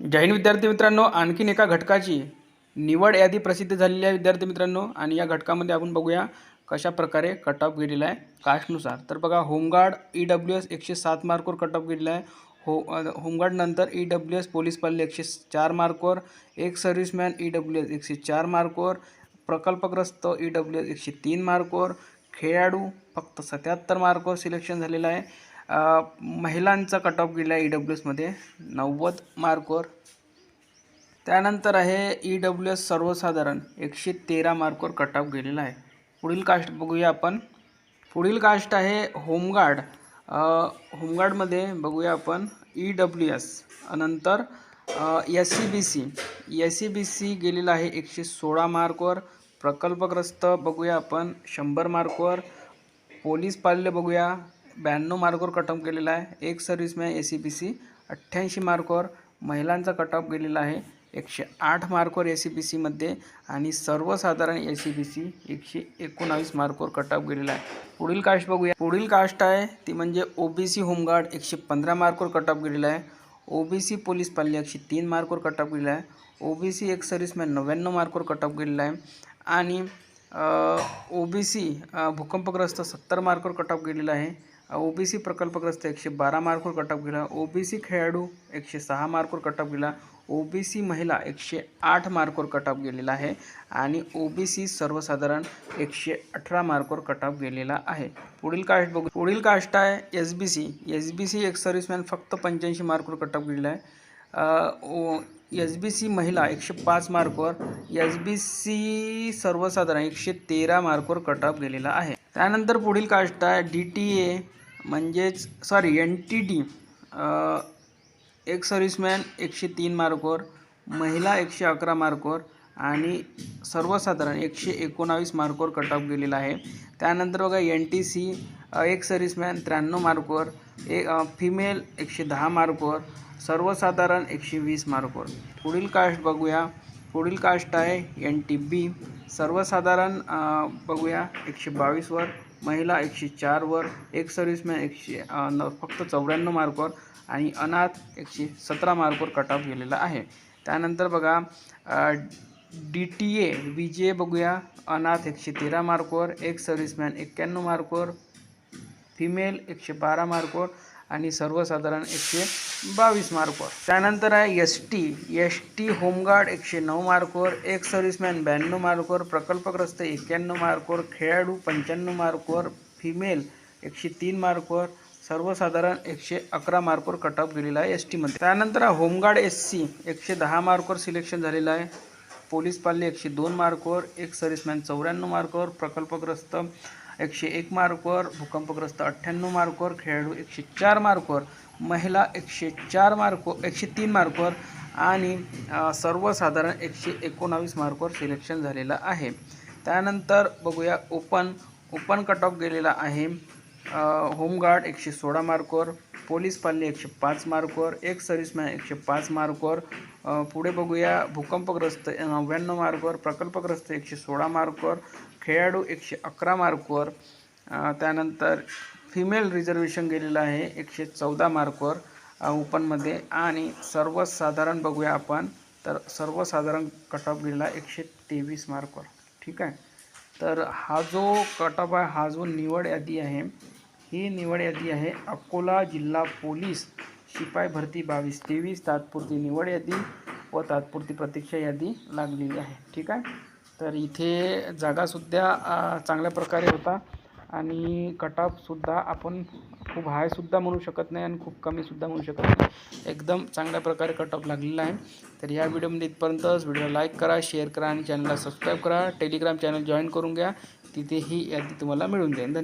जैन हिंद विद्यार्थी मित्रांनो आणखीन एका घटकाची निवड यादी प्रसिद्ध झालेली आहे विद्यार्थी मित्रांनो आणि या घटकामध्ये आपण बघूया कशा प्रकारे कट ऑफ गेलेला आहे कास्टनुसार. तर बघा होमगार्ड ई डब्ल्यू एस एकशे सात मार्कवर कट ऑफ गेलेला आहे. हो होमगार्ड नंतर ई डब्ल्यू एस पोलीस पाल्ले एकशे चार मार्कवर. एक सर्व्हिसमॅन ई डब्ल्यू एस एकशे चार मार्कवर. प्रकल्पग्रस्त ई डब्ल्यू एस एकशे तीन मार्कवर. खेळाडू फक्त सत्याहत्तर मार्कवर सिलेक्शन झालेलं आहे. महिलांचा कट ऑफ गेला आहे ई डब्ल्यू एसमध्ये नव्वद मार्कवर त्यानंतर आहे ई डब्ल्यू एस सर्वसाधारण. एकशे तेरा मार्कवर कट ऑफ गेलेला आहे. पुढील कास्ट बघूया आपण. पुढील कास्ट आहे होमगार्ड. होमगार्डमध्ये बघूया आपण ई डब्ल्यू एस नंतर S C B C S C B C गेलेला आहे एकशे सोळा मार्कवर प्रकल्पग्रस्त बघूया आपण शंभर मार्कवर पोलीस पाल्य बघूया. ब्याण्णव मार्कवर कटअप केलेला गेलेला आहे. एक serviceman A C B C अठ्ठ्याऐंशी मार्कवर महिलांचा कटअप गेलेला आहे. एकशे आठ मार्कवर ए सी बी सीमध्ये आणि सर्वसाधारण ए सी बी सी एकशे एकोणावीस मार्कवर कटअप गेलेला आहे. पुढील कास्ट बघूया. पुढील कास्ट आहे ती म्हणजे ओ बी सी होमगार्ड एकशे पंधरा मार्कवर कटअप गेलेला आहे. ओ बी सी पोलीस पाल्य एकशे तीन मार्कवर कटअप गेलेला आहे. ओ बी सी एक सर्व्हिसमॅन नव्याण्णव मार्कवर कटअप गेलेला आहे. आणि ओ बी सी भूकंपग्रस्त सत्तर मार्कवर कटअप गेलेला आहे. ओ बी सी प्रकल्पग्रस्त एकशे बारा मार्कवर कटअप गेला. ओ बी सी खेळाडू एकशे सहा मार्कवर कटअप गेला. ओ बी सी महिला एकशे आठ मार्कवर कटअप गेलेला आहे आणि ओ बी सी सर्वसाधारण एकशे अठरा मार्कवर कटअप गेलेला आहे. पुढील कास्ट बघू. पुढील कास्ट आहे S B C S B C एक सर्व्हिसमॅन फक्त पंच्याऐंशी मार्कवर कटअप गेलेला आहे. ओ एस बी सी महिला एकशे पाच मार्कवर एस बी सी सर्वसाधारण एकशे तेरा मार्कवर कटअप गेलेला आहे. त्यानंतर पुढील कास्ट आहे. डी टी ए म्हणजेच सॉरी एन टी डी एक सर्व्हिसमॅन एकशे तीन मार्कवर महिला एकशे अकरा मार्कवर आणि सर्वसाधारण एकशे एकोणावीस मार्कवर कट ऑफ गेलेला आहे. त्यानंतर बघा एन टी सी एक सर्व्हिसमॅन त्र्याण्णव मार्कवर एक फिमेल एकशे दहा मार्कवर सर्वसाधारण एकशे वीस मार्कवर. पुढील कास्ट बघूया. पुढील कास्ट आहे एन टी बी सर्वसाधारण बघूया एकशे बावीसवर महिला एकशे चारवर एक सर्व्हिसमॅन एकशे न फक्त चौऱ्याण्णव मार्कवर आणि अनाथ एकशे सतरा मार्कवर कट ऑफ गेलेला आहे. त्यानंतर बघा D T A B J बघूया अनाथ एकशे तेरा मार्कवर एक सर्व्हिसमॅन एक्क्याण्णव मार्कवर फिमेल एकशे बारा मार्कवर आणि सर्वसाधारण एकशे बावीस मार्कवर. त्यानंतर आहे S T S T home guard एकशे नऊ मार्कवर एक सर्व्हिसमॅन ब्याण्णव मार्कवर प्रकल्पग्रस्त एक्क्याण्णव मार्कवर खेळाडू पंच्याण्णव मार्कवर फिमेल एकशे तीन मार्कवर सर्वसाधारण एकशे अकरा मार्कवर कट ऑफ गेलेला आहे एस टीमध्ये त्यानंतर आहे होमगार्ड एस सी एकशे दहा मार्कवर सिलेक्शन झालेलं आहे. पोलीस पाल्य एकशे दोन मार्कवर एक सर्व्हिसमॅन चौऱ्याण्णव मार्कवर प्रकल्पग्रस्त एकशे एक मार्कवर भूकंपग्रस्त अठ्ठ्याण्णव मार्कवर खेळाडू एकशे चार मार्कवर महिला एकशे चार मार्क एकशे तीन मार्कवर आणि सर्वसाधारण एकशे एकोणावीस मार्कवर सिलेक्शन झालेलं आहे. त्यानंतर बघूया ओपन ओपन कट ऑफ गेलेला आहे. होमगार्ड एकशे सोळा मार्कवर पोलीस पाल्य एकशे पाच मार्कवर एक सर्व्हिसमॅन एकशे पाच मार्कवर पुढे बघूया भूकंपग्रस्त नव्याण्णव मार्कवर प्रकल्पग्रस्त एकशे सोळा मार्कवर खेळाडू एकशे अकरा मार्कवर त्यानंतर फिमेल रिझर्वेशन गेलेलं आहे एकशे चौदा मार्कवर ओपनमध्ये आणि सर्वसाधारण बघूया आपण तर सर्वसाधारण कट ऑफ गेलेला एकशे तेवीस मार्कवर ठीक आहे? तर हा जो कट ऑफ आहे हा जो निवड यादी आहे ही निवड यादी आहे. अकोला जिल्हा पोलीस शिपाई भरती बावीस तेवीस तात्पुरती निवड यादी व तात्पुरती प्रतीक्षा यादी लागलेली आहे. ठीक आहे? तर इथे जागासुद्धा चांगल्या प्रकारे होता आणि कटऑफसुद्धा आपण खूप हायसुद्धा म्हणू शकत नाही आणि खूप कमीसुद्धा म्हणू शकत नाही. एकदम चांगल्या प्रकारे कटऑफ लागलेला आहे. तर या व्हिडिओमध्ये इथपर्यंतच व्हिडिओला लाईक करा शेअर करा आणि चॅनलला सबस्क्राईब करा. टेलिग्राम चॅनल जॉईन करून घ्या. तिथे ही यादी तुम्हाला मिळून जाईल.